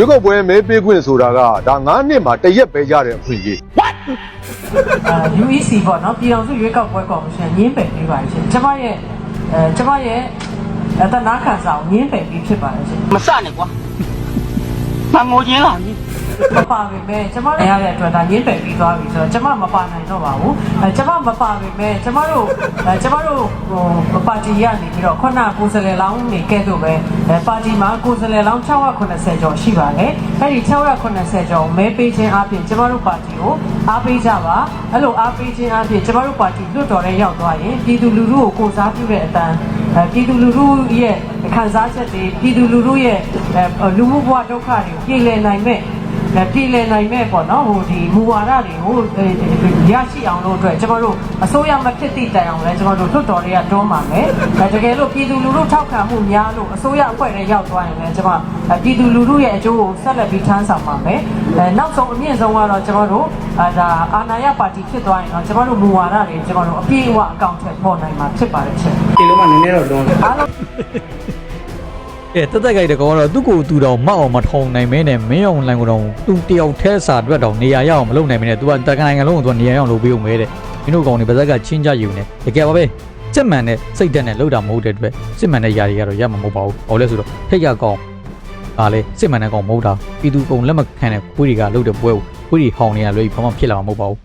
ရွေးကောက်ပွဲမဲပေးခွင့်ဆိုတာကဒါ9နှစ်မှာတစ်ရက်ပဲရတဲ့အခွင့်အရေးအာ UEC ပေါ့နော်ပြည်အောင်စုရွေးကောက်ပွဲကော်မရှင်ညင်းပယ်ပေးပါရှင်ကျမရဲ့အဲကျမရဲ့အတနာခံစာကိုညင်းပယ်ပြီးဖြစ်ပါတယ်ရှင်မစနဲ့ကွာမငိုချင်းလာပြီ မပါပေမဲ့ကျမလည်းရတဲ့အတွက်ဒါညင်းပယ်ပြီးသွားပြီဆိုတော့ကျမမပါနိုင်တော့ပါဘူးအဲကျမမပါပေမဲ့ကျမတို့အဲကျမတို့ဟိုပါတီရနေပြီးတော့ခုနကိုယ်စားလှယ်လောင်းနေကဲ့သို့ပဲအဲပါတီမှာကိုယ်စားလှယ်လောင်း680ကျော်ရှိပါတယ်အဲဒီ680ကျော်မဲပေးခြင်းအပြင်ကျမတို့ပါတီကိုအားပေးကြပါအဲ့လိုအားပေးခြင်းအပြင်ကျမတို့ပါတီလွတ်တော်တဲ့ရောက်သွားရင်ပြည်သူလူထုကိုကိုစားပြုတဲ့အတန်းအဲပြည်သူလူထုရဲ့ခံစားချက်တွေပြည်သူလူထုရဲ့အဲလူမှုဘဝဒုက္ခတွေကိုပြည်လည်နိုင်မဲ့အဲ ပြည်လည်နိုင်မဲ့ပေါ့နော်ဟိုဒီမူဝါဒတွေကိုအဲရရှိအောင်လို့အတွက်ကျွန်တော်တို့အစိုးရမဖြစ်သည့်တိုင်အောင်လဲကျွန်တော်တို့လွတ်တော်တွေကတွန်းပါမယ်အဲတကယ်လို့ပြည်သူလူထုထောက်ခံမှုများလို့အစိုးရအဖွဲ့တွေရောက်သွားရင်လည်းကျွန်တော်အဲပြည်သူလူထုရဲ့အကျိုးကိုဆက်လက်ပြီးထမ်းဆောင်ပါမယ်အဲနောက်ဆုံးအမြင့်ဆုံးကတော့ကျွန်တော်တို့အဲဒါအာဏာရပါတီဖြစ်သွားရင်တော့ကျွန်တော်တို့မူဝါဒတွေကျွန်တော်တို့အပြည့်အဝအကောင့်ထဲပေါ်နိုင်မှာဖြစ်ပါတယ်ချက်ဒီလိုမှနည်းနည်းတော့လွန်တယ် အားလုံး အဲတက်တက်ကြိုက်တဲ့ကောင်ကတော့သူ့ကိုယ်သူတော်မောက်အောင်မထုံနိုင်မင်းနဲ့မင်းအောင်လိုင်းကိုတော့သူတယောက်ထဲစာအတွက်တော့နေရာရအောင်မလုပ်နိုင်မင်းနဲ့ तू ကတက္ကနိုင်ငံလုံးကို तू နေရာရအောင်လုပ်ပေးုံပဲတဲ့မင်းတို့ကောင်တွေပါဇက်ကချင်းကြယူနေတကယ်ပါပဲစစ်မှန်တဲ့စိတ်ဓာတ်နဲ့လောက်တာမဟုတ်တဲ့အတွက်စစ်မှန်တဲ့ຢာတွေကတော့ရမှာမဟုတ်ပါဘူး။ဟောလဲဆိုတော့ထိတ်ရကောင်ဒါလေစစ်မှန်တဲ့ကောင်မဟုတ်တာပြည်သူကုန်လက်မခံတဲ့ခွေးတွေကလုပ်တဲ့ပွဲကိုခွေးတွေဟောင်းနေတာလွယ်ပြီးဘာမှဖြစ်လာမှာမဟုတ်ပါဘူး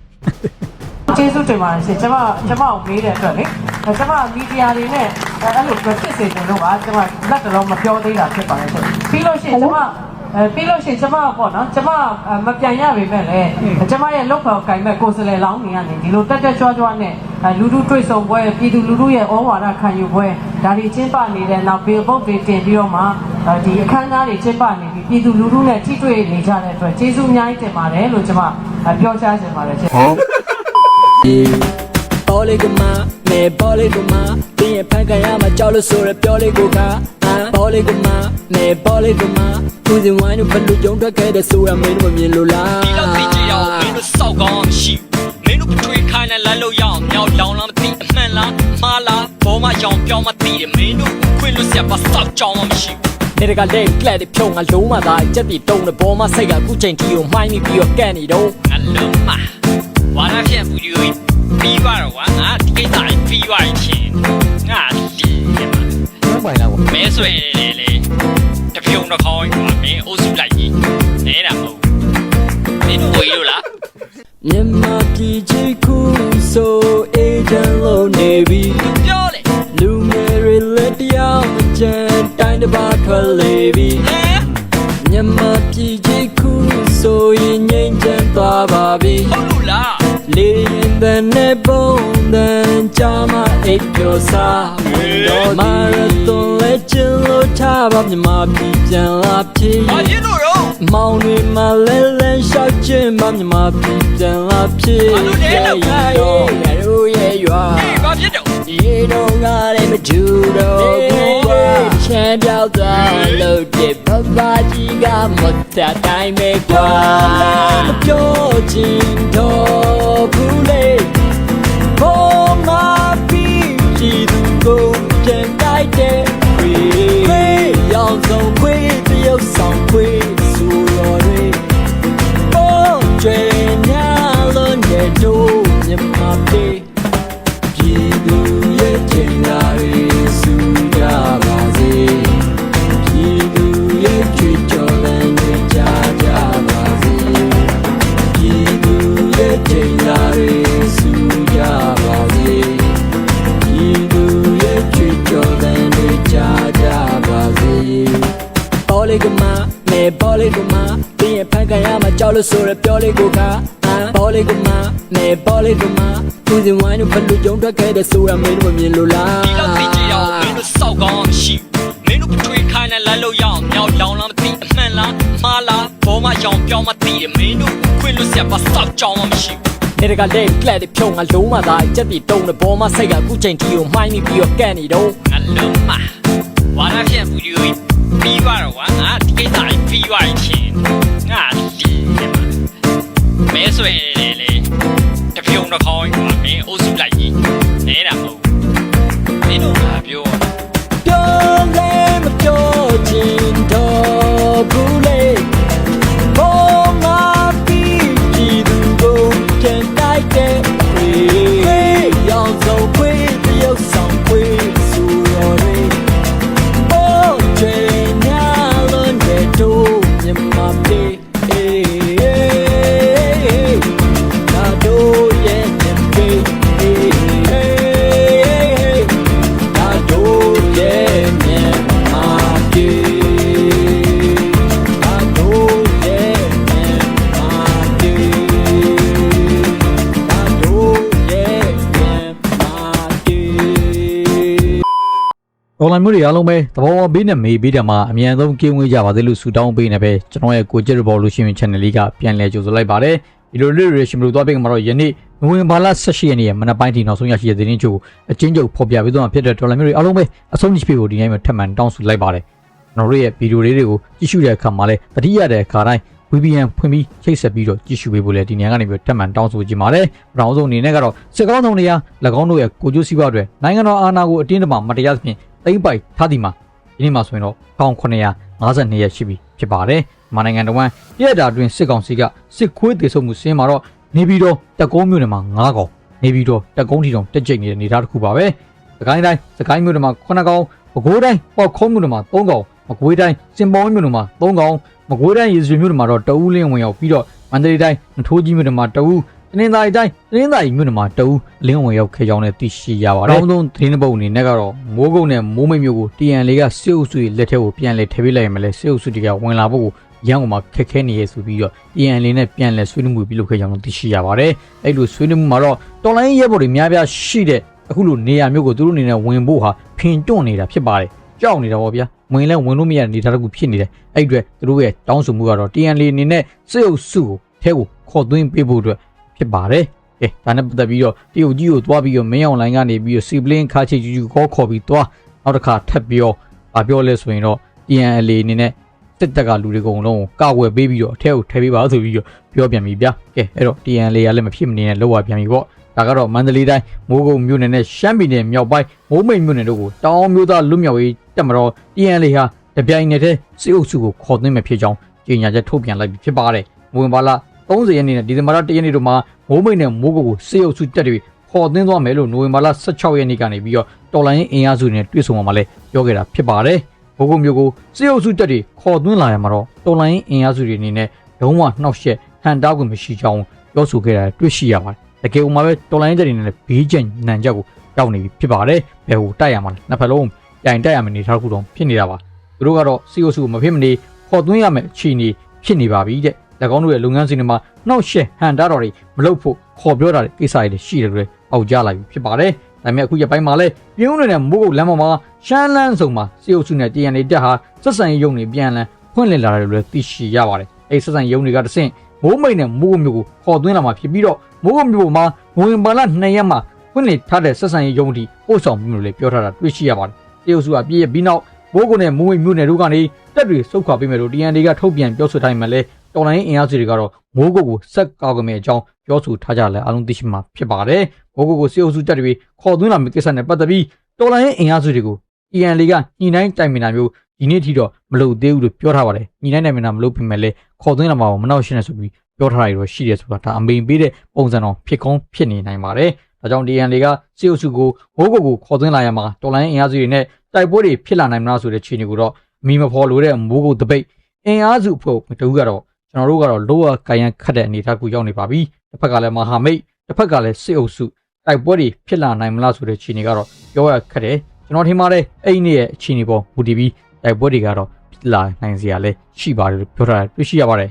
ကျေးဇူးတင်ပါတယ်ရှင်ကျွန်မကျွန်မကိုမေးတဲ့အတွက်လေအဲ ကျွန်မမီဒီယာတွေနဲ့အဲအဲ့လိုဖြစ်စေတယ်လို့ပါကျွန်မလက်တလုံးမပြောသေးတာဖြစ်ပါတယ်ရှင်ပြီးလို့ရှိရင်ကျွန်မအဲပြီးလို့ရှိရင်ကျွန်မပေါ့နော်ကျွန်မအဲမပြန်ရပေမဲ့လည်းကျွန်မရဲ့လောက်ဖော်ကင်မဲ့ကိုယ်စလဲလောင်းနေကနေဒီလိုတက်တက်ကြွကြွနဲ့အဲလူလူတွေ့ဆုံပွဲပြည်သူလူထုရဲ့ဩဝါဒခံယူပွဲဒါတွေကျင်းပနေတဲ့နောက်ဘေဘုတ်တွေတင်ပြီးတော့မှအဲဒီအခမ်းအနားတွေကျင်းပနေပြီးပြည်သူလူထုနဲ့ထိတွေ့နေကြတဲ့အတွက်ကျေးဇူးအများကြီးတင်ပါတယ်လို့ကျွန်မအဲပြောချင်ပါတယ်ရှင် ပေါ်လေးကမမဲပေါ်လေးကမတင်းရဲ့ဖန်ခံရမှာကြောက်လို့ဆိုရပြောလေးကိုကပေါ်လေးကမမဲပေါ်လေးကမသူစဉ်ဝိုင်းတို့ဘလူကြုံထွက်ခဲ့တဲ့ဆိုရမင်းတို့မမြင်လို့လားဒီလောက်သိကြရအောင်မင်းတို့စောက်ကောင်းမရှိမင်းတို့ပထွေးခိုင်းနဲ့လမ်းလို့ရအောင်မြောက်လောင်လားမသိအမှန်လားမှားလားဘောမရောင်ပြောင်းမသိတယ်မင်းတို့ခွင့်လို့ဆက်ပါစောက်ကြောင်းမှမရှိနေတကလက်ကလက်တွေဖြုံငါလုံးမသားကြက်တီတုံးတဲ့ဘောမစိတ်ကအခုချိန်ကြီးကိုမှိုင်းပြီးပြီးတော့ကန့်နေတော့အလုံးမဝါရဖြန့်ဘူးယူ ပြီးပါတော့ကွာငါဒီကိစ္စပြီးပါချင်းငါလီရမှာ။ဟုတ်ပါလားကွာမဲဆွဲလေလေတပြုံတစ်ခေါင်းကွာမင်းအုပ်စုလိုက်ကြီးနေတာ ထားပါမြမပြည်ပြန်လာဖြစ်ဘာဖြစ်လို့တော့မောင်တွေမှာလဲလဲရှောက်ခြင်းမမြမပြည်ပြန်လာဖြစ်ဘာလို့လဲလောက်ပါရောရရိုးရဲ့ရွာဟေးဘာဖြစ်တော့ရေတော့ငါလည်းမကြူတော့ဘူးကွာချမ်းပြောက်သွားလို့တဲ့ဘဘကြီးကမတ်တာတိုင်းပဲကွာမပြောချင်တော့ဘူးလေ တော့မြမပေးပြည်သူရဲ့ချိန်လာတွေစူကြပါစေပြည်သူရဲ့ကြွေးကြော်လမ်းတွေကြားကြပါစေပြည်သူရဲ့ချိန်လာတွေစူကြပါစေပြည်သူရဲ့ကြွေးကြော်လမ်းတွေကြားကြပါစေပေါ်လေးကမမဲပေါ်လေးကမတင်းရဲ့ဖန်ခံရမှာကြောက်လို့ဆိုရပြောလေးကိုက ပေါ်လေးကမမဲပေါ်လေးကမသူစဉ်ဝိုင်းတို့ဘလူကြုံထွက်ခဲ့တဲ့ဆိုရမင်းတို့မမြင်လို့လားဒီလောက်သိကြရအောင်မင်းတို့စောက်ကောင်းမရှိမင်းတို့ပထွေးခိုင်းနဲ့လမ်းလို့ရအောင်မြောက်လောင်လားမသိအမှန်လားမှားလားဘောမရောင်ပြောင်းမသိတယ်မင်းတို့ခွင့်လို့ဆက်ပါစောက်ကြောင်းမှမရှိနေတကလက်ကလက်တွေဖြုံငါလုံးမသားကြက်တီတုံးတဲ့ဘောမစိတ်ကအခုချိန်ကြီးကိုမှိုင်းပြီးပြီးတော့ကန့်နေတော့အလုံးမဝါရဖြန့်ဘူးယူပြီးပါတော့ကွာငါဒီကိစ္စပြီးပါချင်းငါလီရ မှာမဲဆွဲလေလေတပြုံ တော်လိုင်းမျိုးတွေအားလုံးပဲသဘောဝဘေးနဲ့မေးဘေးတယ်မှာအမြန်ဆုံးကင်းဝေးကြပါသေးလို့ဆုတောင်းပေးနေပဲကျွန်တော်ရဲ့ကိုကြက် revolution channel လေးကပြန်လည်ကြိုဆိုလိုက်ပါတယ်ဒီလိုလေးတွေရှင်မလို့သွားပေးမှာတော့ယနေ့နိုဝင်ဘာလ18ရက်နေ့ရဲ့မနက်ပိုင်းဒီနောက်ဆုံးရရှိတဲ့သတင်းချုပ်အချင်းချုပ်ဖော်ပြပေးသွားမှာဖြစ်တဲ့တော်လိုင်းမျိုးတွေအားလုံးပဲအဆုံးထိဖြစ်ဖို့ဒီနေ့မှထပ်မံတောင်းဆိုလိုက်ပါတယ်ကျွန်တော်တို့ရဲ့ဗီဒီယိုလေးတွေကိုကြည့်ရှုတဲ့အခါမှာလည်းတတိယတဲ့အခါတိုင်း VPN ဖွင့်ပြီးချိတ်ဆက်ပြီးတော့ကြည့်ရှုပေးဖို့လည်းဒီနေရာကနေပြီးထပ်မံတောင်းဆိုကြပါတယ်။ပထမဆုံးအနေနဲ့ကတော့စစ်ကောင်းဆောင်တွေက၎င်းတို့ရဲ့ကိုကျိုးစည်းပွားတွေနိုင်ငံတော်အာဏာကိုအတင်းအဓမ္မမတရားသဖြင့် သိမ့်ပိုက်ထားဒီမှာဒီနေ့မှာဆိုရင်တော့1952ရက်ရှိပြီဖြစ်ပါတယ်။မနိုင်ငံတော်ဝန်ပြည်တာတွင်စစ်ကောင်စီကစစ်ခွေးတေဆုံမှုဆင်းမှာတော့နေပြီးတော့တကုံးမြို့နယ်မှာ9ကောင်နေပြီးတော့တကုံးထီတောင်တက်ကျိတ်နေတဲ့နေသားတစ်ခုပါပဲ။စကိုင်းတိုင်းစကိုင်းမြို့နယ်မှာ9ကောင်ပဲခူးတိုင်းပေါက်ခုံးမြို့နယ်မှာ3ကောင်မကွေးတိုင်းစင်ပေါ်မြို့နယ်မှာ3ကောင်မကွေးတိုင်းရေစွေမြို့နယ်မှာတော့တအူးလင်းဝင်ရောက်ပြီးတော့မန္တလေးတိုင်းနထိုးကြီးမြို့နယ်မှာတအူး တနင်္သာရီတိုင်းတနင်္သာရီမြို့နယ်မှာတအူးလင်းဝင်ရောက်ခဲ့ကြောင်းလည်းသိရှိရပါတယ်။နောက်ဆုံးသတင်းပုတ်အနေနဲ့ကတော့မိုးကုတ်နဲ့မိုးမိတ်မြို့ကို TN လေးကစစ်အုပ်စုရဲ့လက်ထက်ကိုပြန်လဲထည့်ပေးလိုက်ရမလဲစစ်အုပ်စုတွေကဝင်လာဖို့ရန်ကုန်မှာခက်ခဲနေရဆိုပြီးတော့ TN လေးနဲ့ပြန်လဲဆွေးနွေးမှုပြုလုပ်ခဲ့ကြောင်းသိရှိရပါတယ်။အဲ့လိုဆွေးနွေးမှုမှာတော့တော်လိုင်းရဲဘော်တွေများပြားရှိတဲ့အခုလိုနေရာမျိုးကိုသူတို့အနေနဲ့ဝင်ဖို့ဟာဖင်တွန့်နေတာဖြစ်ပါတယ်။ကြောက်နေတာပေါ့ဗျာ။ဝင်လဲဝင်လို့မရတဲ့အနေအထားတစ်ခုဖြစ်နေတယ်။အဲ့အတွက်သူတို့ရဲ့တောင်းဆိုမှုကတော့ TN လေးအနေနဲ့စစ်အုပ်စုကိုထဲကိုခေါ်သွင်းပေးဖို့အတွက် ဖြစ်ပါတယ်။ကဲဒါနဲ့ပတ်သက်ပြီးတော့တရုတ်ကြီးကိုသွားပြီးတော့မင်းအောင်လိုင်းကနေပြီးတော့စီပလင်းခါချီကျူကျူခေါ်ခေါ်ပြီးသွားနောက်တစ်ခါထပ်ပြောဗာပြောလဲဆိုရင်တော့ TNL အနေနဲ့စစ်တပ်ကလူတွေအကုန်လုံးကိုကာကွယ်ပေးပြီးတော့အထက်ကိုထည့်ပေးပါဆိုပြီးတော့ပြောပြန်ပြီဗျာကဲအဲ့တော့ TNL ကလည်းမဖြစ်မနေနဲ့လောက်ရပြန်ပြီပေါ့ဒါကတော့မန္တလေးတိုင်းမိုးကုတ်မြို့နယ်နဲ့ရှမ်းပြည်နယ်မြောက်ပိုင်းမိုးမိတ်မြို့နယ်တို့ကိုတောင်မျိုးသားလွတ်မြောက်ရေးတပ်မတော် TNL ဟာတပြိုင်နက်တည်းစစ်အုပ်စုကိုခေါ်သွင်းမယ်ဖြစ်ကြောင်းကြေညာချက်ထုတ်ပြန်လိုက်ပြီဖြစ်ပါတယ်။ဝင်ပါလာ 30ရက်နေ့နဲ့ဒီဇင်ဘာလ1ရက်နေ့တို့မှာမိုးမိတ်နဲ့မိုးကုတ်ကိုစစ်အုပ်စုတပ်တွေခေါ်သွင်းသွားမယ်လို့နိုဝင်ဘာလ16ရက်နေ့ကနေပြီးတော့တော်လိုင်းအင်အားစုတွေနဲ့တွေ့ဆုံမှာလည်းပြောခဲ့တာဖြစ်ပါတယ်။ဘိုးကုတ်မျိုးကိုစစ်အုပ်စုတပ်တွေခေါ်သွင်းလာရမှာတော့တော်လိုင်းအင်အားစုတွေအနေနဲ့လုံးဝနှောက်ယှက်ဟန်တားခွင့်မရှိကြောင်းပြောဆိုခဲ့တာတွေ့ရှိရပါတယ်။တကယ်ဥမှာပဲတော်လိုင်းတပ်တွေနဲ့ဘေးကျန်နံချက်ကိုရောက်နေပြီဖြစ်ပါတယ်။ဘယ်ဟိုတိုက်ရမှာလဲနှစ်ဖက်လုံးပြိုင်တိုက်ရမယ်နေထားခုတော့ဖြစ်နေတာပါ။သူတို့ကတော့စစ်အုပ်စုကိုမဖြစ်မနေခေါ်သွင်းရမယ်အခြေအနေဖြစ်နေပါပြီတဲ့။၎ င်းတို့ရဲ့လုပ်ငန်းစဉ်တွေမှာနှောက်ယှက်ဟန်တားတော်တွေမလုပ်ဖို့ခေါ်ပြောတာတွေကိစ္စတွေရှိတယ်လို့အောက်ကြလိုက်ပြီဖြစ်ပါတယ်။ဒါပေမဲ့အခုရပိုင်းမှာလဲပြင်းဦးနေတဲ့မိုးကုတ်လမ်းပေါ်မှာရှမ်းလန်းစုံမှာစစ်အုပ်စုနဲ့တရန်တွေတက်ဟာဆက်ဆံရေးရုံတွေပြန်လန်းဖွင့်လှစ်လာတယ်လို့လည်းသိရှိရပါတယ်။အဲဒီဆက်ဆံရေးရုံတွေကတဆင့်မိုးမိတ်နဲ့မိုးကုတ်မျိုးကိုခေါ်သွင်းလာမှာဖြစ်ပြီးတော့မိုးကုတ်မျိုးမှာဝင်ပါလာ2ရက်မှာဖွင့်လှစ်ထားတဲ့ဆက်ဆံရေးရုံတီပို့ဆောင်မှုလို့လည်းပြောထားတာတွေ့ရှိရပါတယ်။တရုတ်စုကပြည့်ရပြီးနောက်မိုးကုတ်နဲ့မိုးမိတ်မျိုးနယ်တို့ကနေတက်တွေစုတ်ခွာပေးမယ်လို့ TND ကထုတ်ပြန်ပြောဆိုထားမှလည်း တော်လိုင်းအင်အားစုတွေကတော့မိုးကုတ်ကိုဆက်ကောက်ကြမယ်အကြောင်းပြောဆိုထားကြလဲအားလုံးသိရှိမှာဖြစ်ပါတယ်။မိုးကုတ်ကိုစစ်အုပ်စုတက်တွေခေါ်သွင်းလာမယ့်ကိစ္စနဲ့ပတ်သက်ပြီးတော်လိုင်းအင်အားစုတွေကို TND ကညှိနှိုင်းတိုင်ပင်တာမျိုးဒီနေ့ထိတော့မလုပ်သေးဘူးလို့ပြောထားပါတယ်။ညှိနှိုင်းတိုင်ပင်တာမလုပ်ပြင်မဲ့လဲခေါ်သွင်းလာမှာမနောက်ရှင်းနေဆိုပြီးပြောထားရတော့ရှိတယ်ဆိုတာဒါအမိန်ပေးတဲ့ပုံစံတော်ဖြစ်ကောင်းဖြစ်နေနိုင်ပါတယ်။ဒါကြောင့် DN တွေကစစ်အုပ်စုကိုမိုးကုတ်ကိုခေါ်သွင်းလာရမှာတော်လိုင်းအင်အားစုတွေနဲ့တိုက်ပွဲတွေဖြစ်လာနိုင်မလားဆိုတဲ့ခြေအနေကိုတော့အမိမဖော်လို့တဲ့မိုးကုတ်တပိတ်အင်အားစုအဖွဲ့တူကတော့ ကျွန်တော်တို့ကတော့လောကကိုင်ရန်ခတ်တဲ့အနေအထားကိုရောက်နေပါပြီတစ်ဖက်ကလည်းမဟာမိတ်တစ်ဖက်ကလည်းစစ်အုပ်စုတိုက်ပွဲတွေဖြစ်လာနိုင်မလားဆိုတဲ့ခြေအနေကတော့ပြောရခက်တယ်ကျွန်တော်ထင်ပါတယ်အဲ့ဒီနေ့ရဲ့အခြေအနေပေါ်မူတည်ပြီးတိုက်ပွဲတွေကတော့ဖြစ်လာနိုင်စရာလည်းရှိပါတယ်လို့ပြောထားတာတွေ့ရှိရပါတယ်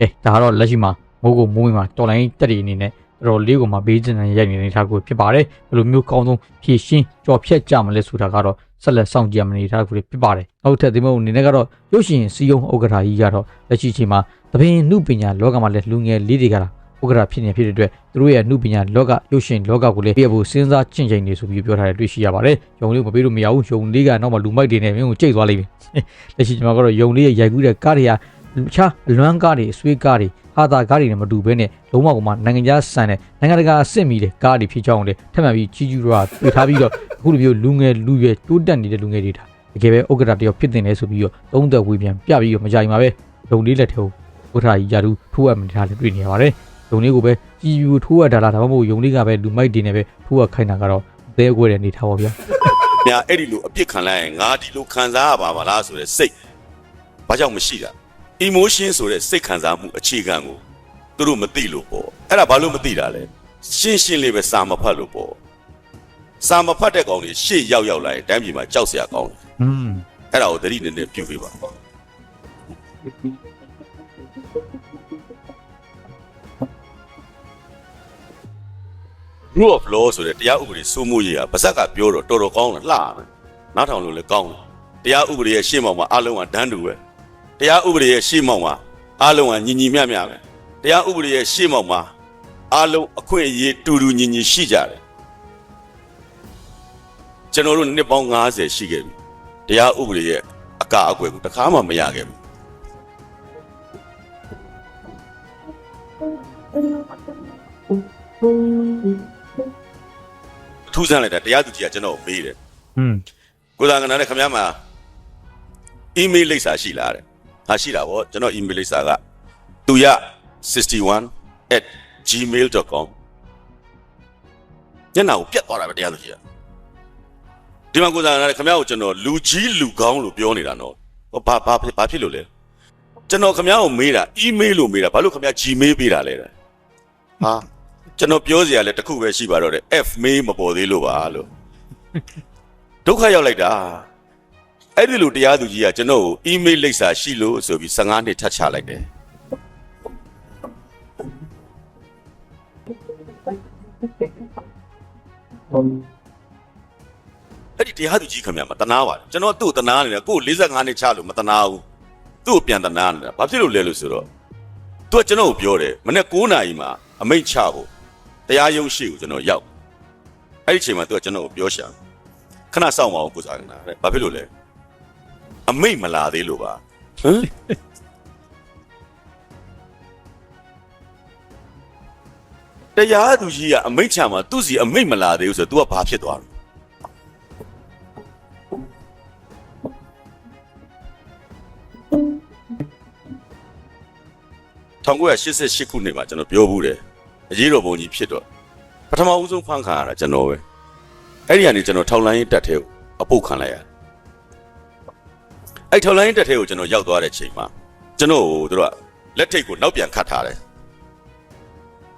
အဲဒါကတော့လက်ရှိမှာမိုးကိုမိုးမိမှာတော်လိုင်းတက်တွေအနေနဲ့ တော်တော်လေးကိုမှဘေးကျန်တဲ့ရိုက်နေတဲ့ထားကိုဖြစ်ပါတယ်ဘယ်လိုမျိုးကောင်းဆုံးဖြည့်ရှင်းကြော်ဖြတ်ကြမလဲဆိုတာကတော့ဆက်လက်စောင့်ကြည့်ရမနေထားကိုဖြစ်ပါတယ်နောက်ထပ်ဒီမို့အနေနဲ့ကတော့ရုပ်ရှင်စီယုံဥက္ကဋ္ဌကြီးကတော့လက်ရှိချိန်မှာသဘင်နုပညာလောကမှာလည်းလူငယ်လေးတွေကလာဥက္ကဋ္ဌဖြစ်နေဖြစ်တဲ့အတွက်သူတို့ရဲ့နုပညာလောကရုပ်ရှင်လောကကိုလည်းပြဖို့စဉ်းစားချင့်ချိန်နေဆိုပြီးပြောထားတယ်တွေ့ရှိရပါတယ်ယုံလေးကိုမပေးလို့မရဘူးယုံလေးကနောက်မှလူမိုက်တွေနဲ့မင်းကိုကြိတ်သွားလိမ့်မယ်လက်ရှိချိန်မှာကတော့ယုံလေးရဲ့ရိုက်ကူးတဲ့ကားတွေ ကချာအလွမ်းကားတွေအဆွေးကားတွေဟာတာကားတွေနဲ့မတူဘဲနဲ့လုံးဝကမှနိုင်ငံခြားဆန်တဲ့နိုင်ငံတကာအဆင့်မီတဲ့ကားတွေဖြစ်ကြောင်းလေထပ်မံပြီးကြီးကျူးတော့တွေ့ထားပြီးတော့အခုလိုမျိုးလူငယ်လူရွယ်တိုးတက်နေတဲ့လူငယ်တွေဒါတကယ်ပဲဥက္ကဋ္ဌတယောက်ဖြစ်တင်လဲဆိုပြီးတော့သုံးသက်ဝေပြန်ပြပြီးတော့မကြိုင်ပါပဲလုံလေးလက်ထဲကိုဥက္ကဋ္ဌကြီးယာတူထိုးအပ်နေတာလည်းတွေ့နေရပါတယ်လုံလေးကိုပဲကြီးကျူးထိုးအပ်တာလားဒါမှမဟုတ်ယုံလေးကပဲလူမိုက်တွေနဲ့ပဲထိုးအပ်ခိုင်းတာကတော့အသေးအကွဲတဲ့အနေထားပါဗျာညာအဲ့ဒီလိုအပြစ်ခံလိုက်ရင်ငါဒီလိုခံစားရပါပါလားဆိုတဲ့စိတ်ဘာကြောင့်မရှိတာ emotion ဆိုတဲ့စိတ်ခံစားမှုအခြေခံကိုသူတို့မသိလို့ပေါ့အဲ့ဒါဘာလို့မသိတာလဲရှင်းရှင်းလေးပဲစာမဖတ်လို့ပေါ့စာမဖတ်တဲ့ကောင်တွေရှေ့ရောက်ရောက်လာရင်တိုင်းပြည်မှာကြောက်စရာကောင်းတယ်อืมအဲ့ဒါကိုသတိနဲ့နဲ့ပြုပေးပါ rule of law ဆိုတဲ့တရားဥပဒေစိုးမိုးရေးကပါဇက်ကပြောတော့တော်တော်ကောင်းတယ်လှတယ်နားထောင်လို့လည်းကောင်းတယ်တရားဥပဒေရဲ့ရှေ့မှောက်မှာအားလုံးကဒန်းတူပဲ တရားဥပဒေရဲ့ရှေ့မှောက်မှာအားလုံးကညီညီမျှမျှပဲတရားဥပဒေရဲ့ရှေ့မှောက်မှာအားလုံးအခွင့်အရေးတူတူညီညီရှိကြတယ်ကျွန်တော်တို့နှစ်ပေါင်း90ရှိခဲ့ပြီတရားဥပဒေရဲ့အကအကွယ်ကိုတစ်ခါမှမရခဲ့ဘူးထူးဆန်းလိုက်တာတရားသူကြီးကကျွန်တော်ကိုမေးတယ်อืมကိုသာကနာနဲ့ခင်ဗျားမှာအီးမေးလ်လိပ်စာရှိလားတဲ့ ဟာရှိတာဗောကျွန်တော်အီးမေးလ်လိပ်စာကသူရ 61@gmail.com ညနာကိုပြတ်သွားတာပဲတရားသူကြီးကဒီမှာကိုသာကနာနဲ့ခင်ဗျားကိုကျွန်တော်လူကြီးလူကောင်းလို့ပြောနေတာနော်ဟောဘာဘာဖြစ်ဘာဖြစ်လို့လဲကျွန်တော်ခင်ဗျားကိုမေးတာအီးမေးလ်လို့မေးတာဘာလို့ခင်ဗျား gmail ပေးတာလဲတဲ့ဟာကျွန်တော်ပြောစရာလည်းတစ်ခုပဲရှိပါတော့တယ် f mail မပေါ်သေးလို့ပါလို့ဒုက္ခရောက်လိုက်တာ အဲ့ဒီလိုတရားသူကြီးကကျွန်တော်ကိုအီးမေးလ်လိပ်စာရှိလို့ဆိုပြီး15နှစ်ထပ်ချလိုက်တယ်အဲ့ဒီတရားသူကြီးခင်ဗျာမတနာပါဘူးကျွန်တော်သူ့ကိုတနာနေတယ်ကိုယ်45နှစ်ချလို့မတနာဘူးသူ့ကိုပြန်တနာနေတာဘာဖြစ်လို့လဲလို့ဆိုတော့သူကကျွန်တော်ကိုပြောတယ်မနေ့9နာရီမှာအမိန့်ချဖို့တရားရုံးရှိကိုကျွန်တော်ရောက်အဲ့ဒီအချိန်မှာသူကကျွန်တော်ကိုပြောရှာတယ်ခဏစောင့်ပါဦးကိုစားကနာတဲ့ဘာဖြစ်လို့လဲ အမိတ်မလာသေးလို့ပါဟမ်တရားသူကြီးကအမိတ်ချမှာသူ့စီအမိတ်မလာသေးဘူးဆိုတော့ तू ကဘာဖြစ်သွားလဲ1988ခုနှစ်မှာကျွန်တော်ပြောဘူးတယ်အရေးတော်ပုံကြီးဖြစ်တော့ပထမဦးဆုံးဖန်ခါရတာကျွန်တော်ပဲအဲ့ဒီကနေကျွန်တော်ထောက်လိုင်းရေးတက်ထဲကိုအပုတ်ခံလိုက်ရတယ် အဲ့ထောက်လိုင်းရေးတက်ထဲကိုကျွန်တော်ရောက်သွားတဲ့ချိန်မှာကျွန်တော်ကိုသူတို့ကလက်ထိတ်ကိုနောက်ပြန်ခတ်ထားတယ်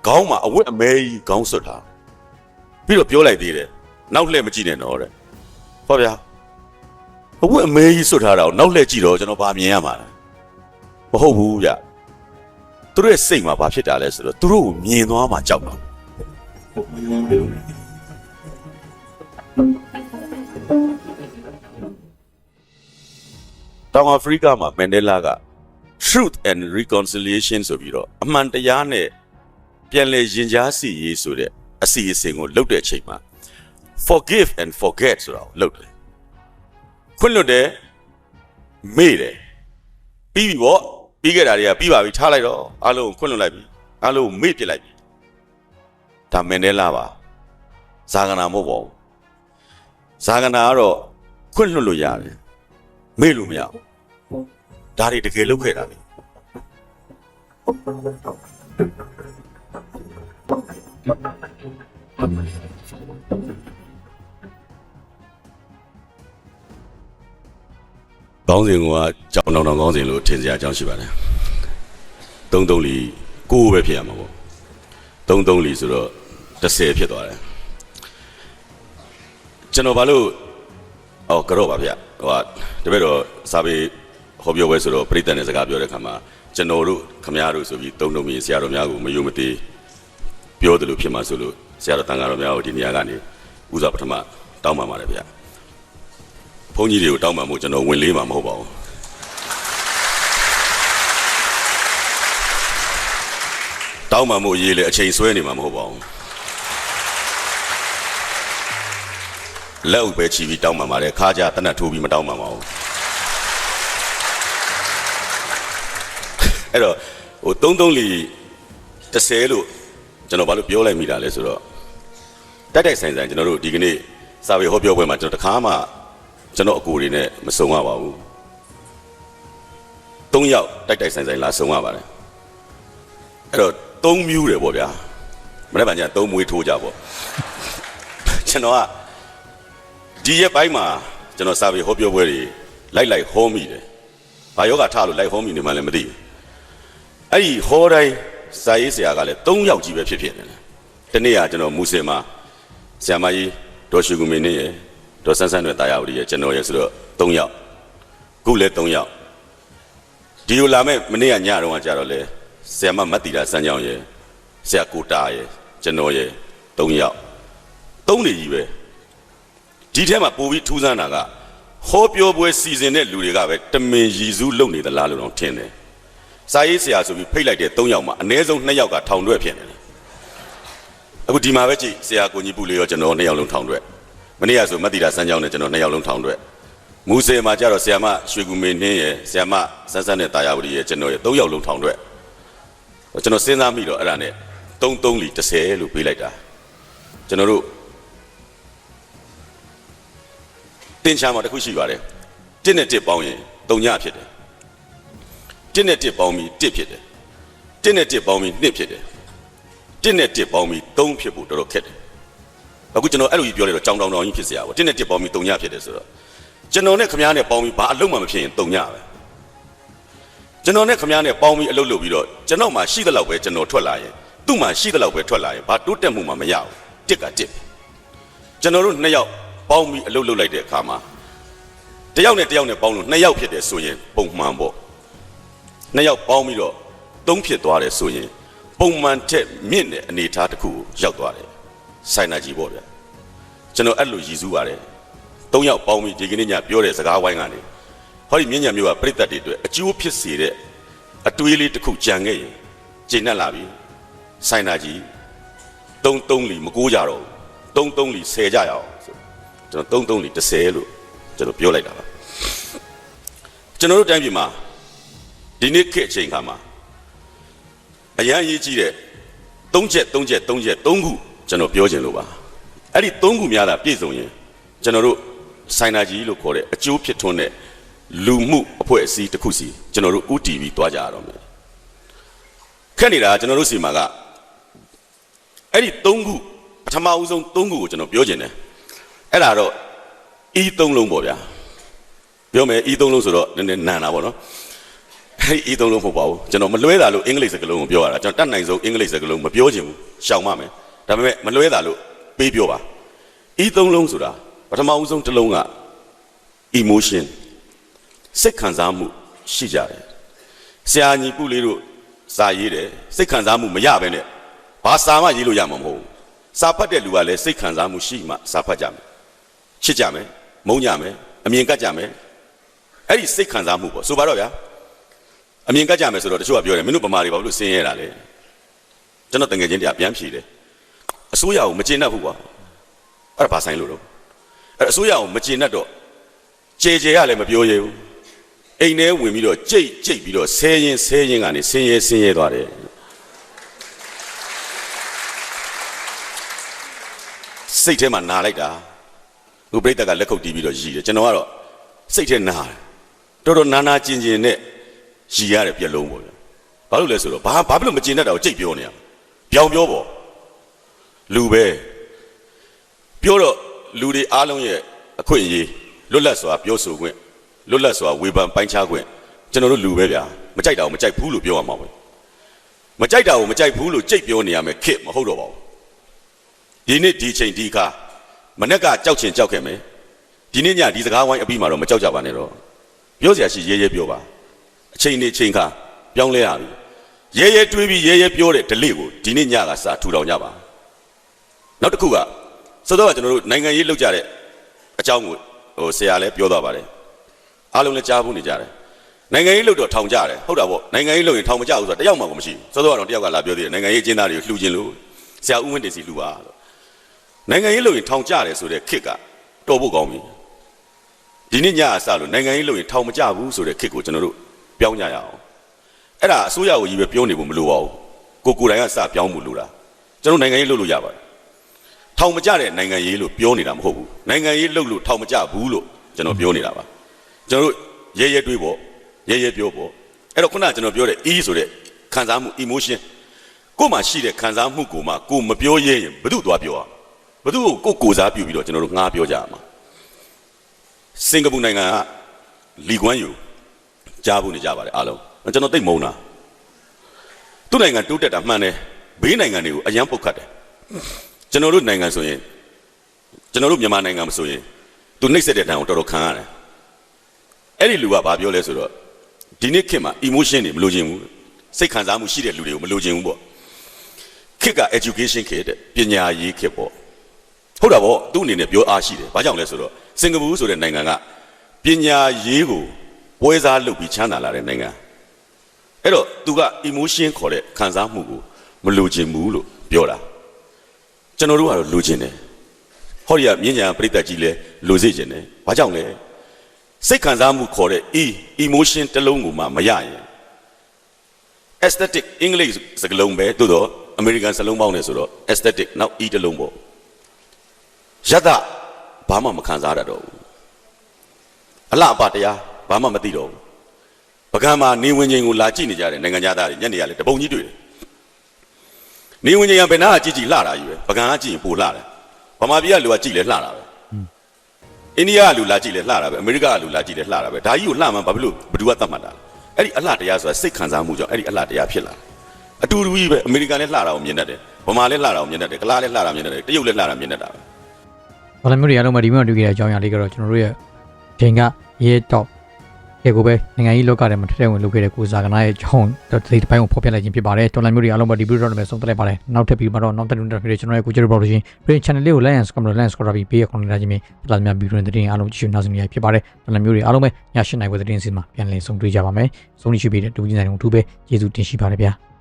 ခေါင်းမှာအဝတ်အမဲကြီးခေါင်းဆွတ်ထားပြီးတော့ပြောလိုက်သေးတယ်နောက်လှည့်မကြည့်နဲ့တော့တဲ့ဟောဗျာအဝတ်အမဲကြီးဆွတ်ထားတာကိုနောက်လှည့်ကြည့်တော့ကျွန်တော်ဗာမြင်ရမှာလဲမဟုတ်ဘူးဗျသူတို့ရဲ့စိတ်မှာဘာဖြစ်တာလဲဆိုတော့သူတို့ကိုမြင်သွားမှကြောက်တာ တောင်အာဖရိကမှာမန်ဒဲလာက truth and reconciliation ဆိုပြီးတော့အမှန်တရားနဲ့ပြန်လည်ရင်ကြားစီရေးဆိုတဲ့အစီအစဉ်ကိုလုပ်တဲ့အချိန်မှာ forgive and forget ဆိုတာကိုလုပ်တယ်ခွင့်လွတ်တယ်မေ့တယ်ပြီးပြီဗောပြီးခဲ့တာတွေကပြီးပါပြီထားလိုက်တော့အားလုံးကိုခွင့်လွတ်လိုက်ပြီအားလုံးကိုမေ့ပြစ်လိုက်ပြီဒါမန်ဒဲလာပါဇာဂနာမဟုတ်ပါဘူးဇာဂနာကတော့ခွင့်လွတ်လို့ရတယ် မေ့လို့မရဘူးဒါတွေတကယ်လုပ်ခဲ့တာလေကောင်းစဉ်ကကြောင်တောင်တောင်ကောင်းစဉ်လို့ထင်စရာအကြောင်းရှိပါတယ်သုံးသုံးလီကိုပဲဖြစ်ရမှာပေါ့သုံးသုံးလီဆိုတော့30ဖြစ်သွားတယ်ကျွန်တော်ဘာလို့ အော်ကတော့ပါဗျဟိုဟာတပည့်တော်စာပေဟောပြောပွဲဆိုတော့ပြိတ္တနဲ့စကားပြောတဲ့ခါမှာကျွန်တော်တို့ခမရတို့ဆိုပြီးတုံတုံမြင်ဆရာတော်များကိုမယုံမသေးပြောတယ်လို့ဖြစ်မှာဆိုလို့ဆရာတော်တန်ဃာတော်များကိုဒီနေရာကနေဥစွာပထမတောင်းပန်ပါတယ်ဗျဘုန်းကြီးတွေကိုတောင်းပန်မှုကျွန်တော်ဝင်လေးမှာမဟုတ်ပါဘူးတောင်းပန်မှုအရေးလေအချိန်ဆွဲနေမှာမဟုတ်ပါဘူး လက်ဥပဲချီပြီးတောင်းပန်ပါတယ်ခါကြတနတ်ထိုးပြီးမတောင်းပန်ပါဘူးအဲ့တော့ဟို33လီ30လို့ကျွန်တော်ဘာလို့ပြောလိုက်မိတာလဲဆိုတော့တိုက်တိုက်ဆိုင်ဆိုင်ကျွန်တော်တို့ဒီကနေ့စာပေဟောပြောပွဲမှာကျွန်တော်တခါမှကျွန်တော်အကူတွေနဲ့မစုံရပါဘူး၃ယောက်တိုက်တိုက်ဆိုင်ဆိုင်လာစုံရပါတယ်အဲ့တော့၃မြူးတယ်ပေါ့ဗျာမနေ့ကည၃မွေးထိုးကြပေါ့ကျွန်တော်က ဒီရက်ပိုင်းမှာကျွန်တော်စာပေဟောပြောပွဲတွေလိုက်လိုက်ဟောမိတယ်။ဘာယောဂထားလို့လိုက်ဟောမိနေမှလည်းမသိဘူး။အဲ့ဒီဟောတိုင်းစာရေးဆရာကလည်း၃ယောက်ကြီးပဲဖြစ်ဖြစ်နေတယ်။ဒီနေ့ကကျွန်တော်မူစင်မှာဆရာမကြီးဒေါ်ရှုကူမင်းနဲ့ရယ်ဒေါ်ဆန်းဆန်းနဲ့တာယာဝတီရယ်ကျွန်တော်ရယ်ဆိုတော့၃ယောက်။ခုလည်း၃ယောက်။ဒီလိုလာမဲ့မနေ့ကညတော့ကကြတော့လေဆရာမမတ်တီတာစမ်းကြောင်းရယ်ဆရာကိုတာရယ်ကျွန်တော်ရယ်၃ယောက်။၃နေကြီးပဲ။ ဒီထဲမှာပို့ပြီးထူးဆန်းတာကဟောပြောပွဲစီစဉ်တဲ့လူတွေကပဲတမင်ရည်စူးလုပ်နေသလားလို့တော့ထင်တယ်စာရေးဆရာဆိုပြီးဖိတ်လိုက်တဲ့၃ယောက်မှာအ ਨੇ ဆုံး2ယောက်ကထောင်တွဲဖြစ်နေတယ်အခုဒီမှာပဲကြည့်ဆရာကိုကြီးပူလေးရောကျွန်တော်2ယောက်လုံးထောင်တွဲမနေ့ကဆိုမတ်တီတာစမ်းကြောင်းနဲ့ကျွန်တော်2ယောက်လုံးထောင်တွဲမူဆယ်မှာကျတော့ဆရာမရွှေကူမေနှင်းရယ်ဆရာမစန်းစန်းနဲ့တာယာဝတီရယ်ကျွန်တော်ရယ်၃ယောက်လုံးထောင်တွဲကျွန်တော်စဉ်းစားမိတော့အဲ့ဒါနဲ့3 3လီ30လို့ပေးလိုက်တာကျွန်တော်တို့ တင်ချာမှာတစ်ခုရှိပါတယ်တစ်နဲ့တစ်ပေါင်းရင်၃ညဖြစ်တယ်တစ်နဲ့တစ်ပေါင်းပြီးတစ်ဖြစ်တယ်တစ်နဲ့တစ်ပေါင်းပြီးနှစ်ဖြစ်တယ်တစ်နဲ့တစ်ပေါင်းပြီး၃ဖြစ်ဖို့တော်တော်ခက်တယ်အခုကျွန်တော်အဲ့လိုကြီးပြောလိုက်တော့ကြောင်တောင်တောင်ကြီးဖြစ်เสียပါတစ်နဲ့တစ်ပေါင်းပြီး၃ညဖြစ်တယ်ဆိုတော့ကျွန်တော်နဲ့ခမားနဲ့ပေါင်းပြီးဘာအလုံးမှမဖြစ်ရင်၃ညပဲကျွန်တော်နဲ့ခမားနဲ့ပေါင်းပြီးအလုပ်လုပ်ပြီးတော့ကျွန်တော်မှရှိသလောက်ပဲကျွန်တော်ထွက်လာရင်သူ့မှာရှိသလောက်ပဲထွက်လာရင်ဘာတိုးတက်မှုမှမရဘူးတစ်ကတစ် ကျွန်တော်တို့နှစ်ယောက် ပေါင်းပြီးအလုပ်လုပ်လိုက်တဲ့အခါမှာတစ်ယောက်နဲ့တစ်ယောက်နဲ့ပေါင်းလို့နှစ်ယောက်ဖြစ်တယ်ဆိုရင်ပုံမှန်ပေါ့နှစ်ယောက်ပေါင်းပြီးတော့သုံးဖြစ်သွားတယ်ဆိုရင်ပုံမှန်ထက်မြင့်တဲ့အနေအထားတစ်ခုကိုရောက်သွားတယ်ဆိုင်နာကြီးပေါ့ဗျာကျွန်တော်အဲ့လိုရည်စူးပါတယ်သုံးယောက်ပေါင်းပြီးဒီကနေ့ညပြောတဲ့စကားဝိုင်းကနေဟောဒီမြင့်ညံမျိုးကပြိတ္တတွေအတွက်အကျိုးဖြစ်စေတဲ့အတွေးလေးတစ်ခုကြံခဲ့ရင်ကျင့်တတ်လာပြီဆိုင်နာကြီးသုံးသုံးလီမကိုးကြတော့ဘူးသုံးသုံးလီဆယ်ကြရအောင်ဆို ကျွန်တော်သုံးသုံးလီ30လို့ကျွန်တော်ပြောလိုက်တာပါကျွန်တော်တို့တိုင်းပြည်မှာဒီနေ့ခေတ်အချိန်ခါမှာအရန်ရေးကြီးတဲ့၃ချက်၃ချက်၃ချက်၃ခုကျွန်တော်ပြောချင်လို့ပါအဲ့ဒီ၃ခုများတာပြည့်စုံရင်ကျွန်တော်တို့ဆိုင်နာကြီးလို့ခေါ်တဲ့အကျိုးဖြစ်ထွန်းတဲ့လူမှုအဖွဲ့အစည်းတစ်ခုစီကျွန်တော်တို့ UTV တွားကြရတော့မယ်ခက်နေတာကကျွန်တော်တို့စီမှာကအဲ့ဒီ၃ခုပထမဦးဆုံး၃ခုကိုကျွန်တော်ပြောချင်တယ် အဲ့ဒါတော့ E ၃လုံးပေါ့ဗျာပြောမယ် E ၃လုံးဆိုတော့နည်းနည်းနန်တာပေါ့နော်အဲ့ဒီ E ၃လုံးမဟုတ်ပါဘူးကျွန်တော်မလွဲတာလို့အင်္ဂလိပ်စကားလုံးကိုပြောရတာကျွန်တော်တတ်နိုင်ဆုံးအင်္ဂလိပ်စကားလုံးမပြောချင်ဘူးရှောင်ပါမယ်ဒါပေမဲ့မလွဲတာလို့ပေးပြောပါ E ၃လုံးဆိုတာပထမဦးဆုံးတစ်လုံးက emotion စိတ်ခံစားမှုရှိကြတယ်ဆရာညီပုလေးတို့စာရေးတယ်စိတ်ခံစားမှုမရဘဲနဲ့ဘာစာမှရေးလို့ရမှာမဟုတ်ဘူးစာဖတ်တဲ့လူကလည်းစိတ်ခံစားမှုရှိမှစာဖတ်ကြမယ် ချစ်ကြမယ်မုန်းကြမယ်အမြင်ကပ်ကြမယ်အဲ့ဒီစိတ်ခံစားမှုပေါ့ဆိုပါတော့ဗျာအမြင်ကပ်ကြမယ်ဆိုတော့တချို့ကပြောတယ်မင်းတို့ဗမာတွေဘာလို့ဆင်းရဲတာလဲကျွန်တော်တငယ်ချင်းတရားပြန်ဖြေတယ်အစိုးရကိုမကျေနပ်ဘူးကွာအဲ့ဒါဘာဆိုင်လို့တော့အဲ့အစိုးရကိုမကျေနပ်တော့ကြေကြေရလည်းမပြောရဘူးအိမ်ထဲဝင်ပြီးတော့ကြိတ်ကြိတ်ပြီးတော့ဆဲရင်ဆဲရင်ကနေဆင်းရဲဆင်းရဲသွားတယ်စိတ်ထဲမှာနာလိုက်တာ ဥပရိသတ်ကလက်ခုပ်တီးပြီးတော့ရည်တယ်ကျွန်တော်ကတော့စိတ်ထဲနာတယ်တော်တော်နာနာကျင်ကျင်နဲ့ရည်ရတယ်ပြက်လုံးပေါ့ဗျာဘာလို့လဲဆိုတော့ဘာဘာဖြစ်လို့မကျင်တတ်တာကိုကြိတ်ပြောနေရပြောင်ပြောပေါ့လူပဲပြောတော့လူတွေအားလုံးရဲ့အခွင့်အရေးလွတ်လပ်စွာပြောဆိုခွင့်လွတ်လပ်စွာဝေဖန်ပိုင်းခြားခွင့်ကျွန်တော်တို့လူပဲဗျာမကြိုက်တာကိုမကြိုက်ဘူးလို့ပြောရမှာပဲမကြိုက်တာကိုမကြိုက်ဘူးလို့ကြိတ်ပြောနေရမယ်ခစ်မဟုတ်တော့ပါဘူးဒီနေ့ဒီချိန်ဒီခါ မနေ့ကကြောက်ချင်ကြောက်ခဲ့မယ်ဒီနေ့ညဒီစကားဝိုင်းအပြီးမှာတော့မကြောက်ကြပါနဲ့တော့ပြောစရာရှိရဲရဲပြောပါအချိန်နေချိန်ခါပြောင်းလဲရပြီရဲရဲတွေးပြီးရဲရဲပြောတဲ့ delay ကိုဒီနေ့ညကစာထူထောင်ကြပါနောက်တစ်ခုကစောစောကကျွန်တော်တို့နိုင်ငံရေးလောက်ကြတဲ့အကြောင်းကိုဟိုဆရာလည်းပြောသွားပါတယ်အားလုံးလည်းကြားဖို့နေကြတယ်နိုင်ငံရေးလောက်တော့ထောင်ကြတယ်ဟုတ်တာပေါ့နိုင်ငံရေးလောက်ရင်ထောင်မကြဘူးဆိုတော့တယောက်မှကိုမရှိဘူးစောစောကတော့တယောက်ကလာပြောသေးတယ်နိုင်ငံရေးအကျဉ်းသားတွေကိုလှူခြင်းလို့ဆရာဦးဝင်းတင်စီလှူပါလို့ နိုင်ငံရေးလို့ရင်ထောင်ကြတယ်ဆိုတဲ့ခစ်ကတော်ဖို့ကောင်းပြီဒီနေ့ညအစလို့နိုင်ငံရေးလို့ရင်ထောင်မကြဘူးဆိုတဲ့ခစ်ကိုကျွန်တော်တို့ပြောင်းကြရအောင်အဲ့ဒါအစိုးရကိုကြီးပဲပြောနေဖို့မလိုပါဘူးကိုကိုယ်တိုင်ကစပြောင်းမှုလိုတာကျွန်တော်နိုင်ငံရေးလုပ်လို့ရပါတယ်ထောင်မကြတဲ့နိုင်ငံရေးလို့ပြောနေတာမဟုတ်ဘူးနိုင်ငံရေးလုပ်လို့ထောင်မကြဘူးလို့ကျွန်တော်ပြောနေတာပါကျွန်တော်တို့ရဲရဲတွေးပေါ့ရဲရဲပြောပေါ့အဲ့တော့ခုနကကျွန်တော်ပြောတဲ့ E ဆိုတဲ့ခံစားမှု emotion ကိုယ်မှာရှိတဲ့ခံစားမှုကိုမှကိုယ်မပြောရဲရင်ဘယ်သူသွားပြောอ่ะ ဘသူကိုကိုယ်ကိုစားပြုပြီးတော့ကျွန်တော်တို့ငှားပြောကြရမှာစင်ကာပူနိုင်ငံကလီကွမ်ယူကြားဖို့နေကြပါတယ်အားလုံးကျွန်တော်သိပ်မုန်းတာသူ့နိုင်ငံတိုးတက်တာမှန်တယ်ဘေးနိုင်ငံတွေကိုအယံပုတ်ခတ်တယ်ကျွန်တော်တို့နိုင်ငံဆိုရင်ကျွန်တော်တို့မြန်မာနိုင်ငံမဆိုရင်သူနှိပ်စက်တဲ့တန်ကိုတော်တော်ခံရတယ်အဲ့ဒီလူကဘာပြောလဲဆိုတော့ဒီနေ့ခေတ်မှာ emotion တွေမလိုချင်ဘူးစိတ်ခံစားမှုရှိတဲ့လူတွေကိုမလိုချင်ဘူးပေါ့ခေတ်က education ခေတ်တဲ့ပညာရေးခေတ်ပေါ့ ဟုတ်တာဗောသူ့အနေနဲ့ပြောအားရှိတယ်ဘာကြောင့်လဲဆိုတော့စင်ကာပူဆိုတဲ့နိုင်ငံကပညာရေးကိုပွဲစားလုပ်ပြီးချမ်းသာလာတဲ့နိုင်ငံအဲ့တော့သူက emotion ခေါ်တဲ့ခံစားမှုကိုမလိုချင်ဘူးလို့ပြောတာကျွန်တော်တို့ကတော့လိုချင်တယ်ဟောဒီကမြင့်ညာပြိတ္တကြီးလဲလိုစေချင်တယ်ဘာကြောင့်လဲစိတ်ခံစားမှုခေါ်တဲ့ e emotion တစ်လုံးကိုမှမရရင် aesthetic အင်္ဂလိပ်စကားလုံးပဲသို့တော့ American စလုံးပေါင်းနေဆိုတော့ aesthetic နောက် e တစ်လုံးပေါ့ ယတဘာမှမခံစားရတော့ဘူးအလှအပတရားဘာမှမသိတော့ဘူးပကံမှာနေဝင်ချင်းကိုလာကြည့်နေကြတယ်နိုင်ငံသားတွေညနေရလေတပုံကြီးတွေ့တယ်နေဝင်ချင်းကဘယ်နာကကြည့်ကြည့်လှတာကြီးပဲပကံကကြည့်ရင်ပိုလှတယ်ဗမာပြည်ကလူကကြည့်လဲလှတာပဲအိန္ဒိယကလူလာကြည့်လဲလှတာပဲအမေရိကကလူလာကြည့်လဲလှတာပဲဒါကြီးကိုလှမှန်ဘာဖြစ်လို့ဘယ်သူကသတ်မှတ်တာလဲအဲ့ဒီအလှတရားဆိုတာစိတ်ခံစားမှုကြောင့်အဲ့ဒီအလှတရားဖြစ်လာတယ်အတူတူကြီးပဲအမေရိကန်လည်းလှတာကိုမြင်တတ်တယ်ဗမာလည်းလှတာကိုမြင်တတ်တယ်ကလားလည်းလှတာမြင်တတ်တယ်တရုတ်လည်းလှတာမြင်တတ်တာပဲ ဘာလဲမျိုးတွေအားလုံးပဲဒီမျိုးတွေ့ခဲ့တဲ့အကြောင်းအရာလေးကတော့ကျွန်တော်တို့ရဲ့ဒင်ကရဲတော့ရေကိုပဲနိုင်ငံရေးလောကထဲမှာထထဝင်လုပ်ခဲ့တဲ့ကိုစားကနာရဲ့အကြောင်းတော့ဒီတစ်ပိုင်းကိုဖော်ပြလိုက်ခြင်းဖြစ်ပါတယ်တော်လန်မျိုးတွေအားလုံးပဲဒီဗီဒီယိုတော့လည်းဆုံးသက်လိုက်ပါတယ်နောက်ထပ်ပြီးမှတော့နောက်ထပ်တွင်တက်ပြီးကျွန်တော်ရဲ့ကိုကျရပေါ်လို့ရှင် Brain Channel လေးကို Like and Subscribe Like and Subscribe ပြီးပေးရခွင့်လာခြင်းဖြင့်ဒီလိုမျိုးဗီဒီယိုတွေတင်အားလုံးကြည့်ရှုနားဆင်နေရဖြစ်ပါတယ်တော်လန်မျိုးတွေအားလုံးပဲည၈နိုင်ဝယ်တဲ့တင်စီမှာပြန်လည်ဆုံတွေ့ကြပါမယ်ဆုံးဖြတ်ပြီးတဲ့ဒူးကြီးဆိုင်ကိုအထူးပဲကျေးဇူးတင်ရှိပါတယ်ဗျာ